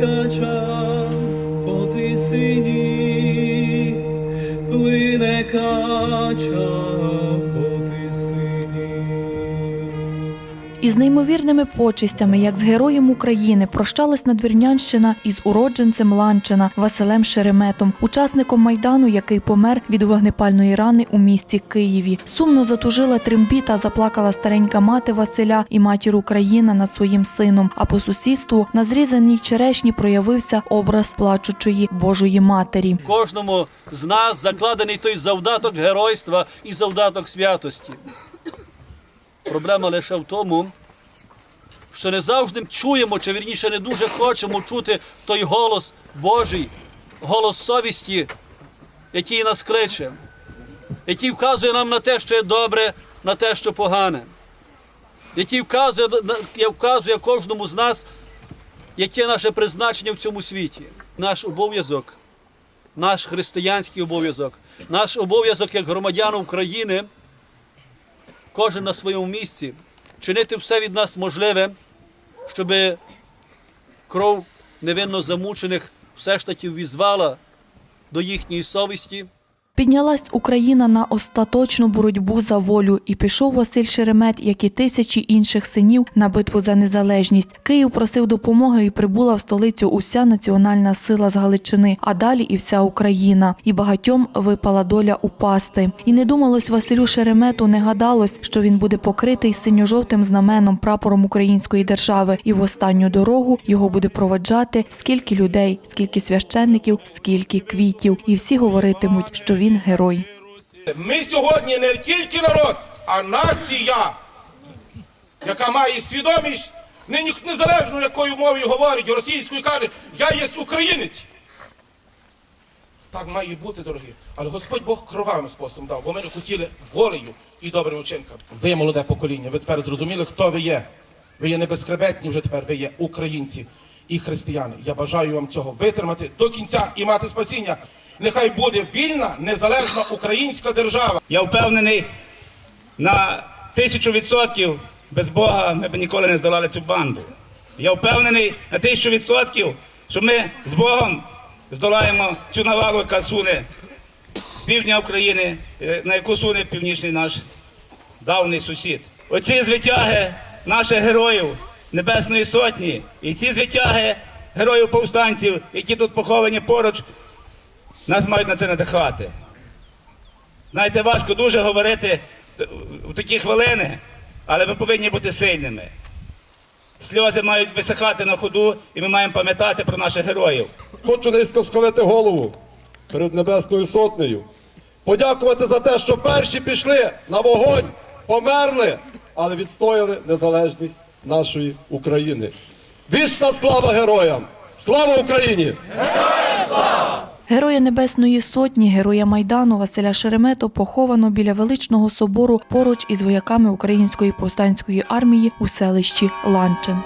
кача по тисині, плине кача Із неймовірними почистями, як з героєм України, прощалась Надвірнянщина із уродженцем Ланчина Василем Шереметом, учасником майдану, який помер від вогнепальної рани у місті Києві. Сумно затужила трембіта, заплакала старенька мати Василя і матір Україна над своїм сином. А по сусідству на зрізаній черешні проявився образ плачучої Божої матері. кожному з нас закладений той завдаток геройства і завдаток святості. Проблема лише в тому, що не завжди чуємо, чи вірніше не дуже хочемо чути той голос Божий, голос совісті, який нас кличе, який вказує нам на те, що є добре, на те, що погане, який вказує, вказує кожному з нас, яке наше призначення в цьому світі, наш обов'язок наш християнський обов'язок, наш обов'язок як громадян України, кожен на своєму місці, чинити все від нас можливе, щоб кров невинно замучених все ж таки візвала до їхньої совісті. Піднялась Україна на остаточну боротьбу за волю, і пішов Василь Шеремет, як і тисячі інших синів, на битву за незалежність. Київ просив допомоги і прибула в столицю уся національна сила з Галичини, а далі і вся Україна. І багатьом випала доля упасти. І не думалось Василю Шеремету, не гадалось, що він буде покритий синьо-жовтим знаменом прапором української держави, і в останню дорогу його буде проводжати скільки людей, скільки священників, скільки квітів, і всі говоритимуть, що він герой. Ми сьогодні не тільки народ, а нація, яка має свідомість, незалежно якою мовою говорить, російською каже, я є українець. Так має бути, дорогі. Але Господь Бог кровавим способом дав, бо ми хотіли волею і добрим вчинком. Ви молоде покоління, ви тепер зрозуміли, хто ви є. Ви є не безхребетні, вже тепер ви є українці і християни. Я бажаю вам цього витримати до кінця і мати спасіння. Нехай буде вільна, незалежна українська держава. Я впевнений на тисячу відсотків без Бога ми б ніколи не здолали цю банду. Я впевнений на тисячу відсотків, що ми з Богом здолаємо цю навалу, яка суне з півдня України, е, на яку суне північний наш давний сусід. Оці звитяги наших героїв Небесної Сотні і ці звитяги героїв повстанців, які тут поховані поруч, нас мають на це надихати. Знаєте, важко дуже говорити в такі хвилини, але ви повинні бути сильними. Сльози мають висихати на ходу, і ми маємо пам'ятати про наших героїв. Хочу низько схилити голову перед Небесною Сотнею. Подякувати за те, що перші пішли на вогонь, померли, але відстояли незалежність нашої України. Вічна слава героям! Слава Україні! Героя Небесної Сотні, героя Майдану Василя Шеремето поховано біля величного собору поруч із вояками Української повстанської армії у селищі Ланчин.